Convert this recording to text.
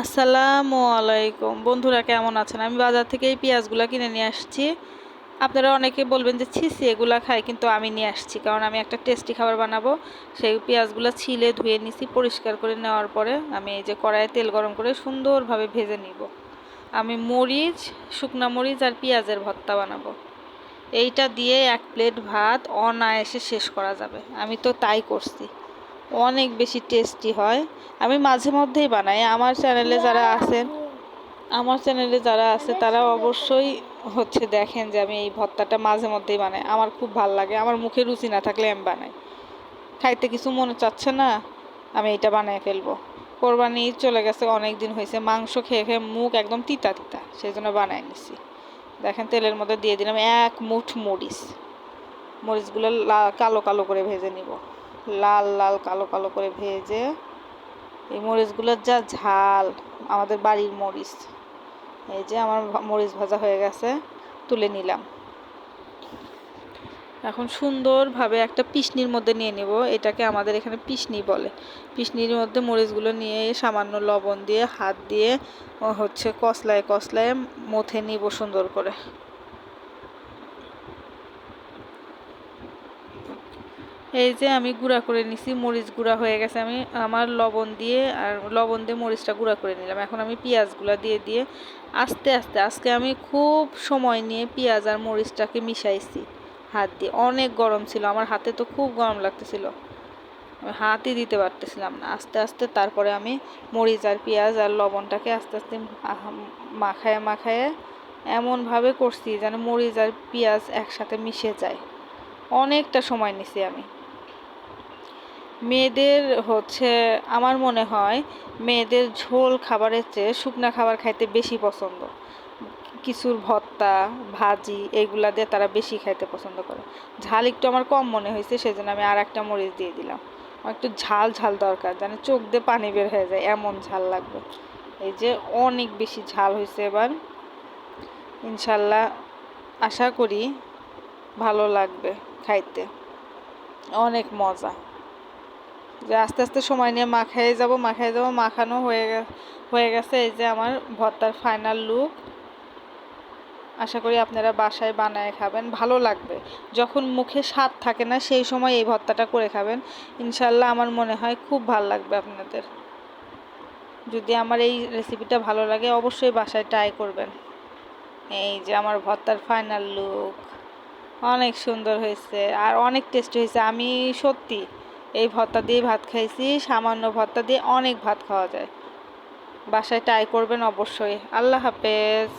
আসসালামু আলাইকুম। বন্ধুরা কেমন আছেন? আমি বাজার থেকে এই পেঁয়াজগুলো কিনে নিয়ে আসছি। আপনারা অনেকে বলবেন যে ছিসি এগুলো খাই, কিন্তু আমি নিয়ে আসছি। কারণ আমি একটা টেস্টি খাবার বানাবো। সেই পেঁয়াজগুলো ছিলে, ধুয়ে নিছি, পরিষ্কার করে নেওয়ার পরে আমি এই যে কড়াইয়ে তেল গরম করে সুন্দরভাবে ভেজে নিব। আমি মরিচ, শুকনা মরিচ আর পেঁয়াজের ভর্তা বানাবো। এইটা দিয়ে এক প্লেট ভাত অনায়াসে শেষ করা যাবে। আমি তো তাই করছি। অনেক বেশি টেস্টি হয়। আমি মাঝে মধ্যেই বানাই। আমার চ্যানেলে যারা আছেন আমার চ্যানেলে যারা আছে তারা অবশ্যই হচ্ছে দেখেন যে আমি এই ভর্তাটা মাঝে মধ্যেই বানাই। আমার খুব ভালো লাগে। আমার মুখে রুচি না থাকলে আমি বানাই। খাইতে কিছু মনে চাচ্ছে না আমি এটা বানিয়ে ফেলব। কোরবানি চলে গেছে অনেক দিন হয়েছে। মাংস খেয়ে খেয়ে মুখ একদম তিতা তিতা। সেই জন্য বানাই নিছি। দেখেন তেলের মধ্যে দিয়ে দিলাম এক মুঠ মরিচ। মরিচগুলো কালো কালো করে ভেজে নিব। লাল লাল, কালো কালো করে ভেজে এই মরিচগুলোর যা ঝাল, আমাদের বাড়ির মরিচ। এই যে আমার মরিচ ভাজা হয়ে গেছে, তুলে নিলাম। এখন সুন্দরভাবে একটা পিসনির মধ্যে নিয়ে নেব। এটাকে আমাদের এখানে পিসনি বলে। পিসনির মধ্যে মরিচগুলো নিয়ে সামান্য লবণ দিয়ে, হাত দিয়ে হচ্ছে কসলায় কসলায় মথে নিব সুন্দর করে। এই যে আমি গুঁড়া করে নিছি, মরিচ গুঁড়া হয়ে গেছে। আমি আমার লবণ দিয়ে আর লবণ দিয়ে মরিচটা গুঁড়া করে নিলাম। এখন আমি পেঁয়াজগুলো দিয়ে দিয়ে আস্তে আস্তে, আজকে আমি খুব সময় নিয়ে পেঁয়াজ আর মরিচটাকে মিশাইছি হাত দিয়ে। অনেক গরম ছিল, আমার হাতে তো খুব গরম লাগতেছিল। আমি হাতই দিতে পারতেছিলাম না। আস্তে আস্তে তারপরে আমি মরিচ আর পেঁয়াজ আর লবণটাকে আস্তে আস্তে মাখায় মাখায় এমনভাবে করছি যেন মরিচ আর পেঁয়াজ একসাথে মিশে যায়। অনেকটা সময় নিছি আমি। মেয়েদের হচ্ছে, আমার মনে হয় মেয়েদের ঝোল খাবারের চেয়ে শুকনা খাবার খাইতে বেশি পছন্দ। কিছুর ভর্তা, ভাজি এগুলা দিয়ে তারা বেশি খাইতে পছন্দ করে। ঝাল একটু আমার কম মনে হয়েছে সেজন্য আমি আর একটা মরিচ দিয়ে দিলাম। আমার একটু ঝাল ঝাল দরকার, যেন চোখ দিয়ে পানি বের হয়ে যায়, এমন ঝাল লাগবে। এই যে অনেক বেশি ঝাল হয়েছে এবার। ইনশাল্লাহ আশা করি ভালো লাগবে খাইতে। অনেক মজা। যে আস্তে আস্তে সময় নিয়ে মাখাই যাব মাখাই যাব, মাখানো হয়ে হয়ে গেছে এই যে আমার ভর্তার ফাইনাল লুক আশা করি আপনারা বাসায় বানায় খাবেন, ভালো লাগবে। যখন মুখে স্বাদ থাকে না, সেই সময় এই ভর্তাটা করে খাবেন। ইনশাল্লাহ আমার মনে হয় খুব ভালো লাগবে আপনাদের। যদি আমার এই রেসিপিটা ভালো লাগে, অবশ্যই বাসায় ট্রাই করবেন। এই যে আমার ভর্তার ফাইনাল লুক অনেক সুন্দর হয়েছে, আর অনেক টেস্ট হয়েছে। আমি সত্যি এই ভর্তা দিয়ে ভাত খাইছি, সামান্য ভর্তা দিয়ে অনেক ভাত খাওয়া যায়। বাসায় ট্রাই করবেন অবশ্যই। আল্লাহ হাফেজ।